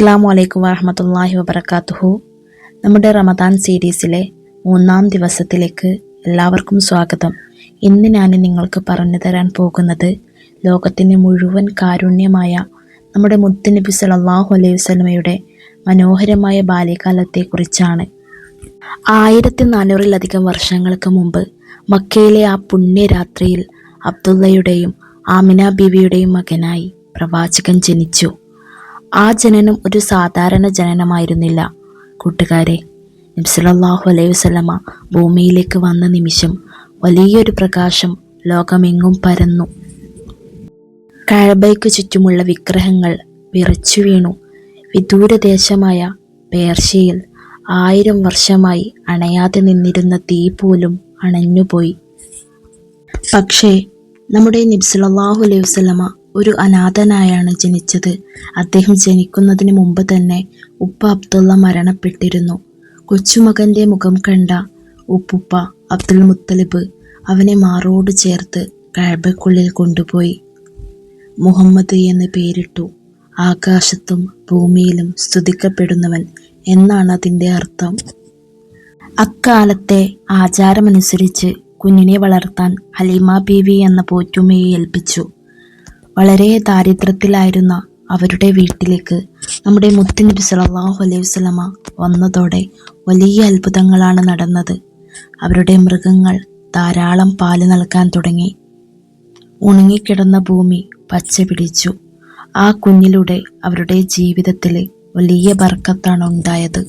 അസ്സാം വലൈക്കും വാഹമത്തല്ലാഹി വബർക്കാത്തുഹു നമ്മുടെ റമദാൻ സീരീസിലെ മൂന്നാം ദിവസത്തിലേക്ക് എല്ലാവർക്കും സ്വാഗതം. ഇന്ന് ഞാൻ നിങ്ങൾക്ക് പറഞ്ഞു തരാൻ പോകുന്നത് ലോകത്തിന് മുഴുവൻ കാരുണ്യമായ നമ്മുടെ മുത്തുനബി സലല്ലാഹു അലൈഹി വസ്ലമയുടെ മനോഹരമായ ബാല്യകാലത്തെക്കുറിച്ചാണ്. ആയിരത്തി നാനൂറിലധികം വർഷങ്ങൾക്ക് മുമ്പ് മക്കയിലെ ആ പുണ്യരാത്രിയിൽ അബ്ദുള്ളയുടെയും ആമിന ബീവിയുടെയും മകനായി പ്രവാചകൻ ജനിച്ചു. ആ ജനനം ഒരു സാധാരണ ജനനമായിരുന്നില്ല. കൂട്ടുകാരെ നബ്സലല്ലാഹു അലൈഹി വസല്ലമ ഭൂമിയിലേക്ക് വന്ന നിമിഷം വലിയൊരു പ്രകാശം ലോകമെങ്ങും പരന്നു. കഴബയ്ക്ക് ചുറ്റുമുള്ള വിഗ്രഹങ്ങൾ വിറച്ചു വീണു. വിദൂരദേശമായ പേർഷ്യയിൽ ആയിരം വർഷമായി അണയാതെ നിന്നിരുന്ന തീ പോലും അണഞ്ഞുപോയി. പക്ഷേ നമ്മുടെ നബ്സലല്ലാഹു അലൈഹി വസല്ലമ ഒരു അനാഥനായാണ് ജനിച്ചത്. അദ്ദേഹം ജനിക്കുന്നതിന് മുമ്പ് തന്നെ ഉപ്പ അബ്ദുള്ള മരണപ്പെട്ടിരുന്നു. കൊച്ചുമകന്റെ മുഖം കണ്ട ഉപ്പുപ്പ അബ്ദുൽ മുത്തലിബ് അവനെ മാറോട് ചേർത്ത് കഴബയ്ക്കുള്ളിൽ കൊണ്ടുപോയി. മുഹമ്മദ് എന്ന് പേരിട്ടു. ആകാശത്തും ഭൂമിയിലും സ്തുതിക്കപ്പെടുന്നവൻ എന്നാണ് അതിന്റെ അർത്ഥം. അക്കാലത്തെ ആചാരമനുസരിച്ച് കുഞ്ഞിനെ വളർത്താൻ ഹലീമ ബീവി എന്ന പോറ്റുമയെ ഏൽപ്പിച്ചു. വളരെ ദാരിദ്ര്യത്തിലായിരുന്ന അവരുടെ വീട്ടിലേക്ക് നമ്മുടെ മുത്തുനബി സലാഹു അലൈഹി വസല്ലമ വന്നതോടെ വലിയ അത്ഭുതങ്ങളാണ് നടന്നത്. അവരുടെ മൃഗങ്ങൾ ധാരാളം പാൽ നൽകാൻ തുടങ്ങി. ഉണങ്ങിക്കിടന്ന ഭൂമി പച്ച പിടിച്ചു. ആ കുഞ്ഞിലൂടെ അവരുടെ ജീവിതത്തിൽ വലിയ ബർക്കത്താണ് ഉണ്ടായത്.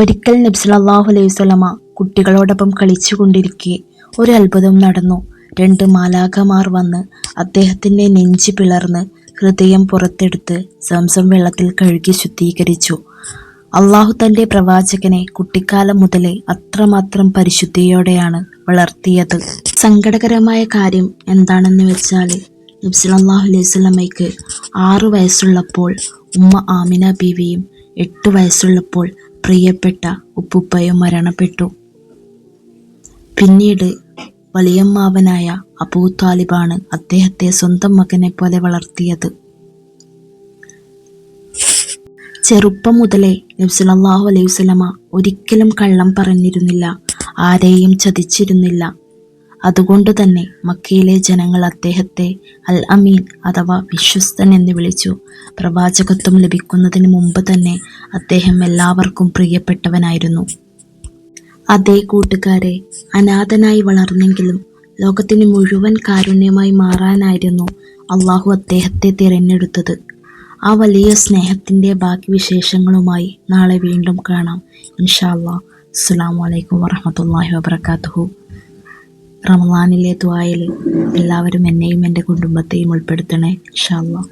ഒരിക്കൽ നബ്സലാഹു അലൈഹി സ്വലമ കുട്ടികളോടൊപ്പം കളിച്ചുകൊണ്ടിരിക്കെ ഒരു അത്ഭുതം നടന്നു. രണ്ട് മാലാഖമാർ വന്ന് അദ്ദേഹത്തിന്റെ നെഞ്ചി പിളർന്ന് ഹൃദയം പുറത്തെടുത്ത് സംസം വെള്ളത്തിൽ കഴുകി ശുദ്ധീകരിച്ചു. അള്ളാഹു തന്റെ പ്രവാചകനെ കുട്ടിക്കാലം മുതലേ അത്രമാത്രം പരിശുദ്ധിയോടെയാണ് വളർത്തിയത്. സങ്കടകരമായ കാര്യം എന്താണെന്ന് വെച്ചാൽ നബ്സലാഹു അലൈഹി സ്വലമയ്ക്ക് ആറു വയസ്സുള്ളപ്പോൾ ഉമ്മ ആമിന ബീവിയും എട്ട് വയസ്സുള്ളപ്പോൾ പ്രിയപ്പെട്ട ഉപ്പുപ്പയും മരണപ്പെട്ടു. പിന്നീട് വലിയമ്മാവനായ അബൂ താലിബാണ് അദ്ദേഹത്തെ സ്വന്തം മകനെ പോലെ വളർത്തിയത്. ചെറുപ്പം മുതലേ നബ്സുലാഹു അലൈഹി ഒരിക്കലും കള്ളം പറഞ്ഞിരുന്നില്ല ആരെയും ചതിച്ചിരുന്നില്ല. അതുകൊണ്ട് തന്നെ മക്കയിലെ ജനങ്ങൾ അദ്ദേഹത്തെ അൽ അമീൻ അഥവാ വിശ്വസ്തൻ എന്ന് വിളിച്ചു. പ്രവാചകത്വം ലഭിക്കുന്നതിന് മുമ്പ് തന്നെ അദ്ദേഹം എല്ലാവർക്കും പ്രിയപ്പെട്ടവനായിരുന്നു. അതേ കൂട്ടുകാരെ അനാഥനായി വളർന്നെങ്കിലും ലോകത്തിന് മുഴുവൻ കാരുണ്യമായി മാറാനായിരുന്നു അള്ളാഹു അദ്ദേഹത്തെ തിരഞ്ഞെടുത്തത്. ആ വലിയ സ്നേഹത്തിന്റെ ബാക്കി വിശേഷങ്ങളുമായി നാളെ വീണ്ടും കാണാം. ഇൻഷാ അല്ലാ അസ്സാം വലൈക്കും വറഹമത്തല്ലാഹി വബർക്കാത്തുഹു റമദാനിലെ ദ്വായിൽ എല്ലാവരും എന്നെയും എന്റെ കുടുംബത്തെയും ഉൾപ്പെടുത്തണേ. ഇൻഷാ അല്ലാ